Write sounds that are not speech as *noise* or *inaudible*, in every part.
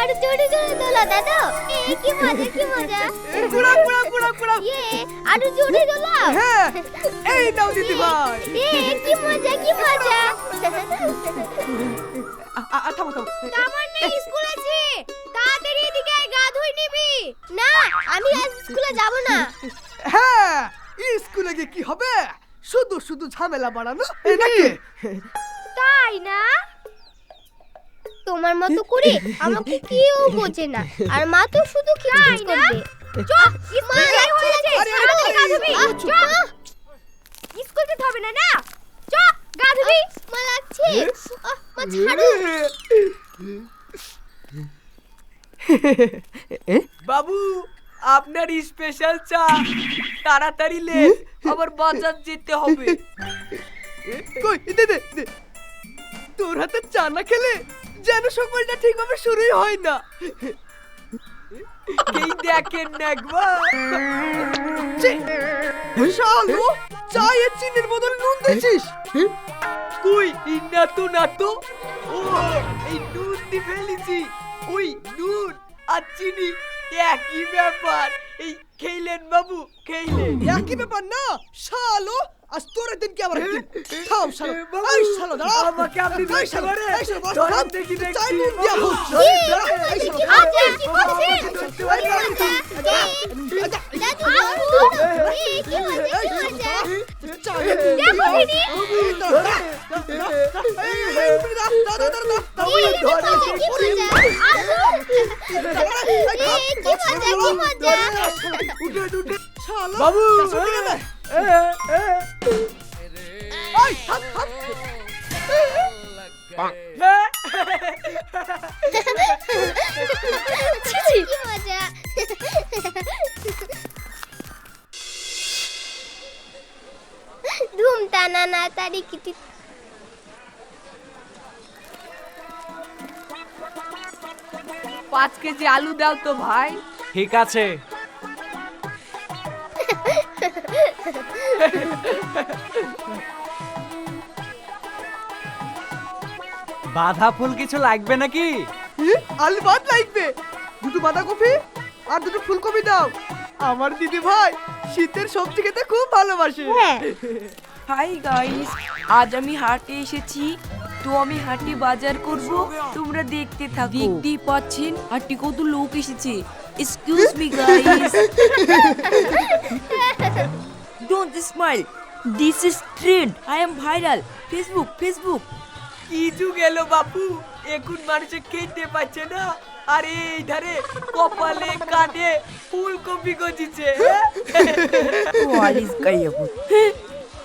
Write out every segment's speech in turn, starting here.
আর জোরে জোরে দোলা দাদা। এ কি মজা কি মজা। কুড়া কুড়া কুড়া কুড়া ইয়ে আর জোরে দোলা। হ্যাঁ এই নাও দিদি ভাই এ কি মজা কি মজা। আ- থামো থামো। আমার নেই স্কুল আছে। তাড়াতাড়ি এদিকে গা ধুই নিবি। না আমি আজ স্কুলে যাব না। হ্যাঁ স্কুলে গিয়ে কি হবে? শুধু শুধু ঝামেলা বাড়ানো নাকি? তাই না? তোমার মতো করে আমাকে কেউ বোঝে না। আর মা তো শুধু খিচখিচ করবে। স্কুল যেতে হবে না না? মা লাগছে। মা ছাড়ো। বাবু আপনার স্পেশাল চা। তাড়াতাড়ি লে আবার বাজার যেতে হবে। কই দে দে দে। তোর হাতে চা না খেলে? যেন সকালটা ঠিকভাবে শুরুই হয় না। এই দেখেন না একবার। চিনির বদল নুন দিছিস কই, এই না তো না তো। ও, এই নুন দি ফেলেছি। ওই নুন আর চিনি, একই ব্যাপার। এই খেলেন বাবু, খেলেন। একই ব্যাপার না, শালো। আজ তোর দিন কি আবার থাম শালো এই শালো দাঁড়া আমাকে আপনি এই শালো, এই শালো, বস, থাম। দেখি দেখি। চায়ে নুন দেয়া হচ্ছে। এই শালো? এই, কি এই, মজা? এই, এই, দাদু, এ, কি মজা, কি মজা? চায়ে নুন দেখো দেয়া দিদি। এই, দাঁড়া, দাঁড়া, দাঁড়া, এই, এই, এই, দাঁড়া, দাঁড়া, দাঁড়া, দাঁড়া, এ, কি মজা, কি মজা? আসো। দাঁড়া, এই, এ, থাম, কি মজা, কি মজা? উঠে উঠে শালো, বাবু থাম, থাম। এ, ছি, ছি। কি মজা ধুম টানা না তারি কিটি পাঁচ কেজি আলু দাও তো ভাই ঠিক আছে বাধা ফুল কিছু লাগবে নাকি? ই, আলু ভাত লাগবে। দুটো বাঁধাকপি আর দুটো ফুলকপি দাও। আমার দিদি ভাই শীতের সবজি খেতে খুব ভালোবাসে। হ্যাঁ। হাই গাইস আজ আমি হাটে এসেছি। তো আমি হাটে বাজার করব। তোমরা দেখতে থাকো। দেখতেই পাচ্ছেন হাটে কত লোক এসেছে। Excuse me guys don't smile this is trend. I am viral Facebook, Facebook কি যুগ এলো বাপু। এখন মানুষে খেতে পাচ্ছে না। আর এই ধারে কপালে কাঁধে ফুলকপি গজিছে। হোয়াট ইজ গায়াবু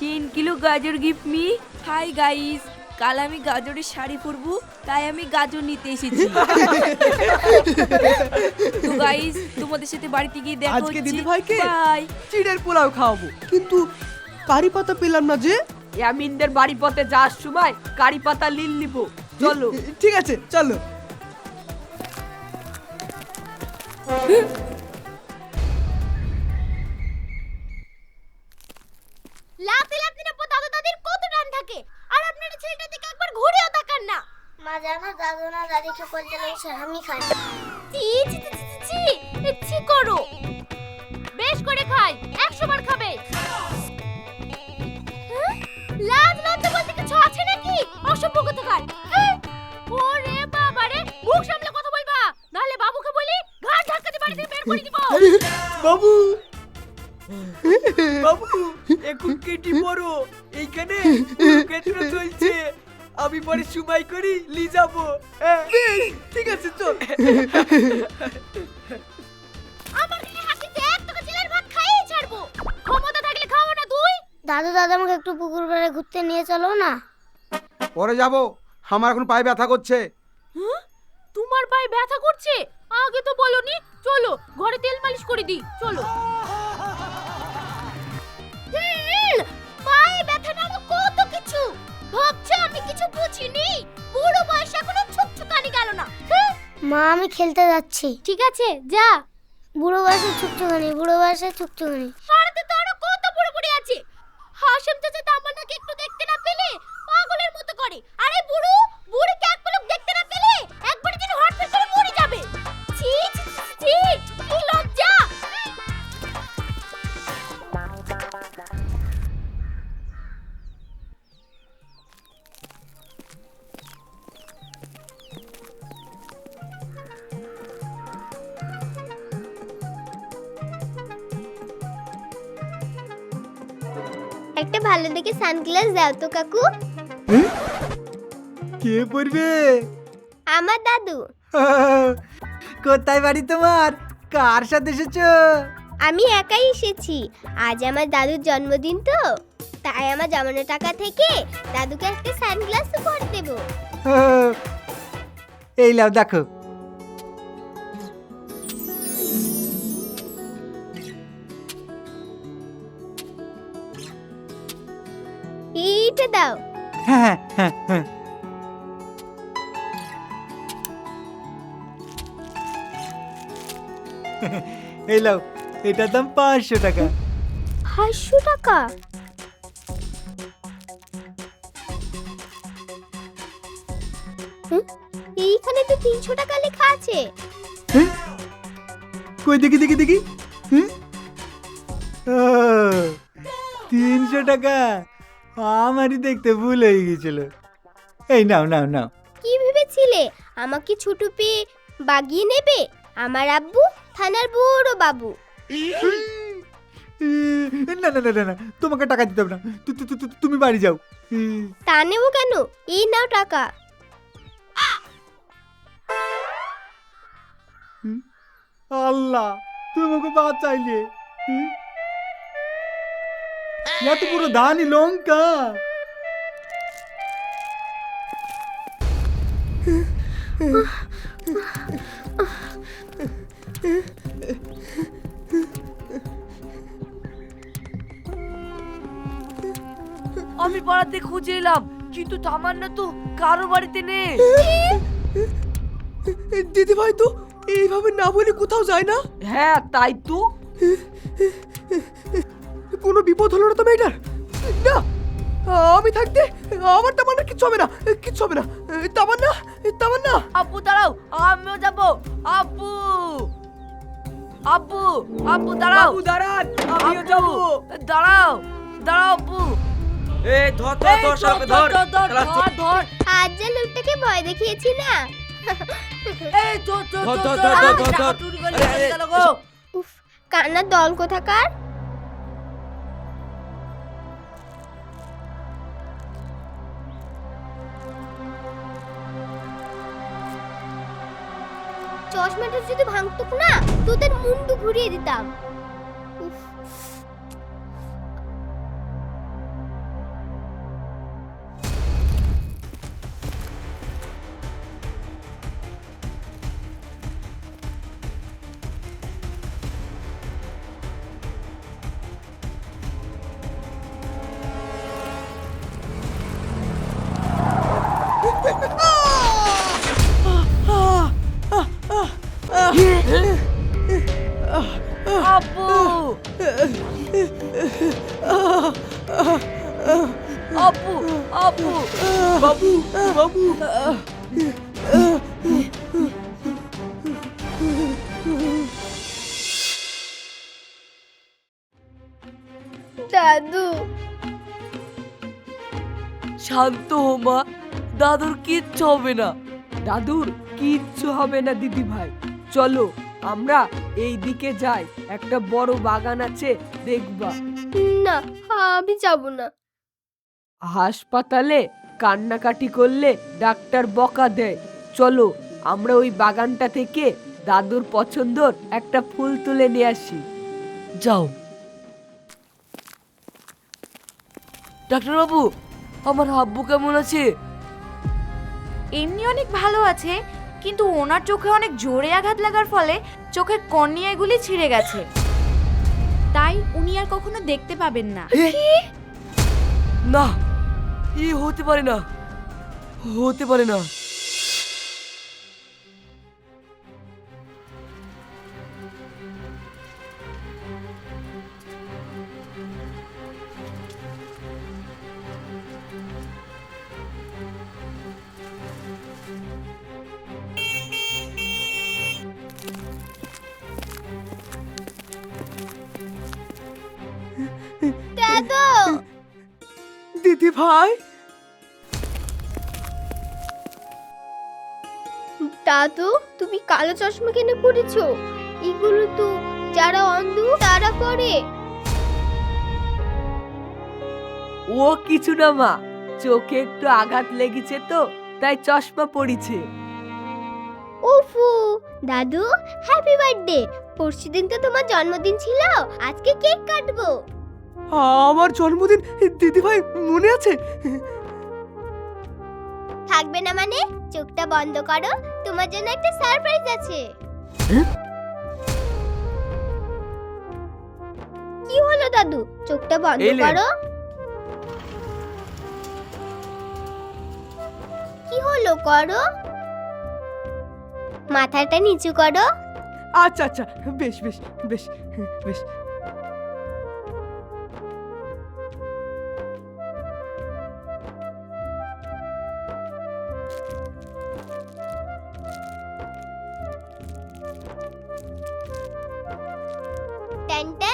তিন কিলো গাজর গিফট মি হাই গাইস কাল আমি গাজরের শাড়ি পরবো তাই আমি গাজর নিতে এসেছি। তো গাইস তোমাদের সাথে বাড়িতে গিয়ে দেখা আজকে দিদিভাইকে? বাই চিড়ের পোলাও খাওয়াবো। কিন্তু কারি পাতা পেলাম না যে। ইয়ামিনদের বাড়ি পথে যাওয়ার সময় কারি পাতা লিল নিব। চলো। ঠিক আছে চলো। মা জানো দাদু না দাদিকে বলতে লাগছে আমি খাই। ছি, ছি এ, ছি করো। বেশ করে খাই একশো বার খাবে। হ্যাঁ? লাজ লজ্জা বলতে কিছু আছে নাকি? অসভ্য কোথাকার। হ্যাঁ? ওরে বাবা রে মুখ সামলে কথা বলবা। নাহলে বাবুকে বলি ঘাট ধাক্কাতে বাড়ি থেকে বের করে দিব। বাবু! বাবু এখন কেটি পড়ো। এইখানে কুরুক্ষেত্র চলছে। আমি পরে সুমাই করি লি যাব। হ্যাঁ। ঠিক আছে চল। আমার গায়ে হাসিতে এক টাকা ছেলের ভাত খাইয়ে ছাড়বো। ক্ষমতা থাকলে খাও না তুই? দাদু দাদা আমাকে একটু পুকুর পাড়ে ঘুরতে নিয়ে চলো না। পরে যাব। আমার এখন পায়ে ব্যথা করছে। তোমার পায়ে ব্যথা করছে? আগে তো বলনি। চলো ঘরে তেল মালিশ করে দিই। চলো। মা আমি খেলতে যাচ্ছি। ঠিক আছে যা। বুড়ো বয়সে ছুটতে বুড়ো বয়সে ছুকছুকানি একটা ভালো দেখে সানগ্লাস দাও তো কাকু। কে পড়বে আমার দাদু। *laughs* কোথায় বাড়ি তোমার? কার সাথে এসেছ? আমি একাই এসেছি। আজ আমার দাদুর জন্মদিন তো। তাই আমার জমানো টাকা থেকে দাদুকে একটা সানগ্লাস উপহার দেবো। *laughs* এই লাও দেখো। *laughs* এই লাও এটার দাম পাঁচশো টাকা। পাঁচশো টাকা? এইখানে তো তিনশো টাকা লেখা আছে? কই দেখি দেখি দেখি। তিনশো টাকা। আমারই দেখতে ভুল হয়ে গেছিল এই নাও নাও নাও। কি ভেবেছিলে? আমাকে ছোট পেয়ে বাগিয়ে নেবে? আমার আব্বু? থানার বড় বাবু। না না না না না তোমাকে টাকা দিতে হবে না। তু- তু- তু- তু- তুমি বাড়ি যাও। তা নেব কেন? এই নাও টাকা। আল্লাহ তুমি আমাকে বাঁচাইলে। হুম? এত পুরো ধানি লঙ্কা। আমি পাড়াতে খুঁজে এলাম কিন্তু তামান্না তো কারও বাড়িতে নেই। দিদি ভাই তো এইভাবে না বলে কোথাও যায় না। হ্যাঁ তাই তো। কোনো বিপদ হলো না তো মেয়েটার? না আমি থাকতে আমার তামান্না কিচ্ছু হবে না কিচ্ছু হবে না। তামান্না তামান্না। আব্বু দাঁড়াও আমিও যাব। আব্বু! আব্বু আব্বু দাঁড়াও আব্বু দাঁড়ান আমিও যাব দাঁড়াও দাঁড়াও আব্বু এ ধর ধর এই, ধর সাপে ধর ধর ধর চালাচ্ছি। ধর ধর আজ যে লোকটাকে ভয় দেখিয়েছি না এই ধর ধর ধর, ধর ধর, ধর ধর, ধর, গো। উফ কান্নার দল কোথাকার চশমাটা যদি ভাঙতো না তোদের মুন্ডু ঘুরিয়ে দিতাম। বাবু বাবু। দাদু। শান্ত হো মা। দাদুর কিচ্ছু হবে না। দাদুর কিচ্ছু হবে না দিদি ভাই চলো আমরা এই দিকে যাই। একটা বড় বাগান আছে দেখবা। না আমি যাব না। হাসপাতালে কান্নাকাটি করলে ডাক্তার বকা দেয়। চলো আমরা ওই বাগানটা থেকে দাদুর পছন্দর একটা ফুল তুলে নিয়ে আসি। যাও। ডাক্তারবাবু আমার আব্বু কেমন আছে? এমনি অনেক ভালো আছে কিন্তু ওনার চোখে অনেক জোরে আঘাত লাগার ফলে চোখের কর্নিয়াগুলি ছিঁড়ে গেছে। তাই উনি আর কখনো দেখতে পাবেন না। না এ হতে পারে না। হতে পারে না। দিদি ভাই? দাদু তুমি কালো চশমা কিনে পড়েছো? এগুলো তো যারা অন্ধ তারা পরে। ও কিছু না মা চোখে একটু আঘাত লেগেছে তো তাই চশমা পড়েছে। উফু দাদু হ্যাপি বার্থডে পরশুদিন তো তোমার জন্মদিন ছিল আজকে কেক কাটবো। আমার জন্মদিন দিদি ভাই মনে আছে? থাকবে না মানে? চোখটা বন্ধ করো। তোমার জন্য একটা সারপ্রাইজ আছে। কি হলো দাদু? চোখটা বন্ধ। করো। কি হলো করো? মাথাটা নিচু করো। আচ্ছা আচ্ছা। বেশ বেশ বেশ বেশ।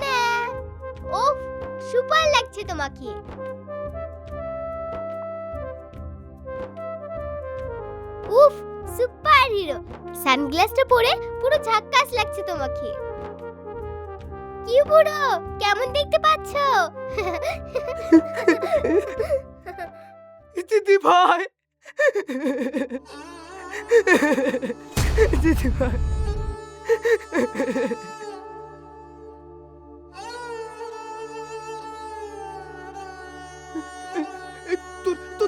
ট্যানট্যানা ওফ সুপার লাগছে তোমাকে। উফ, সুপার হিরো। সানগ্লাসটা পরে পুরো ঝাক্কাস লাগছে তোমাকে। কি বুড়ো, কেমন দেখতে পাচ্ছ? দিদি ভাই। দিদি ভাই।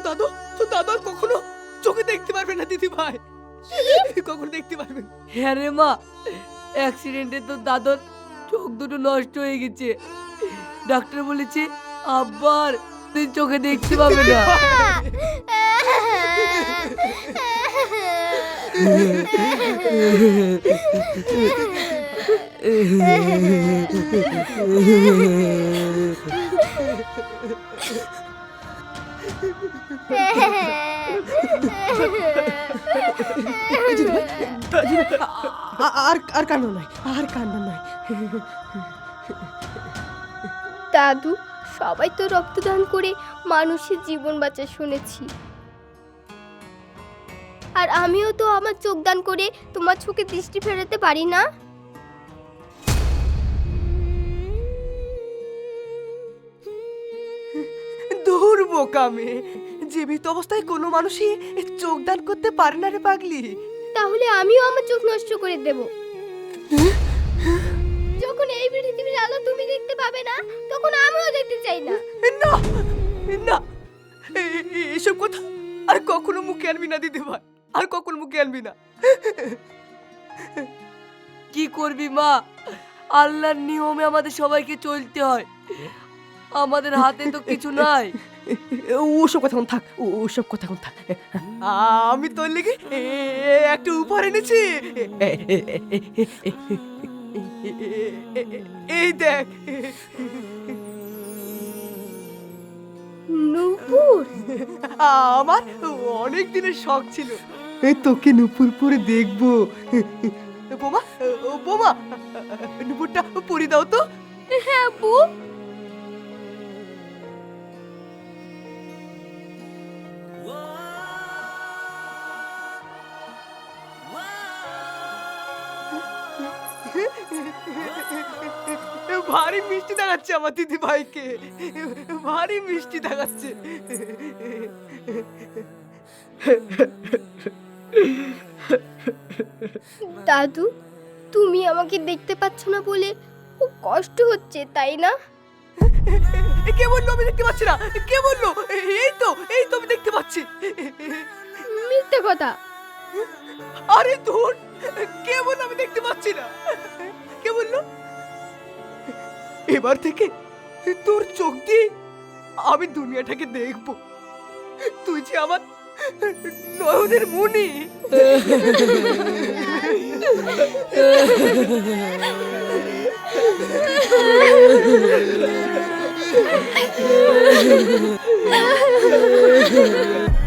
দাদু তোর দাদু আর কখনো চোখে দেখতে পারবে না দিদি ভাই *laughs* কখনো দেখতে পারবে না। হ্যাঁ রে মা অ্যাক্সিডেন্টে তো দাদর চোখ দুটো নষ্ট হয়ে গেছে। ডাক্তার বলেছে আবার তুই চোখে দেখতে পাবে না। *laughs* *laughs* আর নয় আর নয় দাদু, সবাই তো রক্তদান করে মানুষের জীবন বাঁচা শুনেছি। আর আমিও তো আমার চোখ দান করে তোমার চোখে দৃষ্টি ফেরাতে পারি না? বোকামে। জীবিত অবস্থায় কোনো মানুষই চোখ দান করতে পারে না রে পাগলি। তাহলে আমিও আমার চোখ নষ্ট করে দেব। যখন এই পৃথিবীর আলো তুমি দেখতে পাবে না তখন আমিও দেখতে চাই না। না না এসব কথা আর কখনো মুখে আনবি না দিদি ভাই। আর কখনো মুখে আনবি না। কি করবি মা? আল্লাহর নিয়মে আমাদের সবাইকে চলতে হয়। আমাদের হাতে তো কিছু নাই। ওসব কথা এখন থাক ওসব কথা এখন থাক। আমি তোর লেগে একটা উপহার এনেছি। এই দেখ। নূপুর? আমার অনেক দিনের শখ ছিল। তোকে নুপুর পরে দেখব। বোমা ও বোমা নুপুরটা পরি দাও তো। হ্যাঁ বু ভারী মিষ্টি দেখাচ্ছে আমার দিদি ভাইকে ভারী মিষ্টি দেখাচ্ছে। দাদু তুমি আমাকে দেখতে পাচ্ছ না বলে খুব কষ্ট হচ্ছে তাই না? কে বলল আমি দেখতে পাচ্ছি না? কে বলল? এই তো এই তো আমি দেখতে পাচ্ছি। মিথ্যে কথা। আরে ধুর! কে বলল আমি দেখতে পাচ্ছি না। কে বলল? এবার থেকে তোর চোখ দিয়ে আমি দুনিয়াটাকে দেখব। তুই যে আমার নয়নের মনি। *laughs*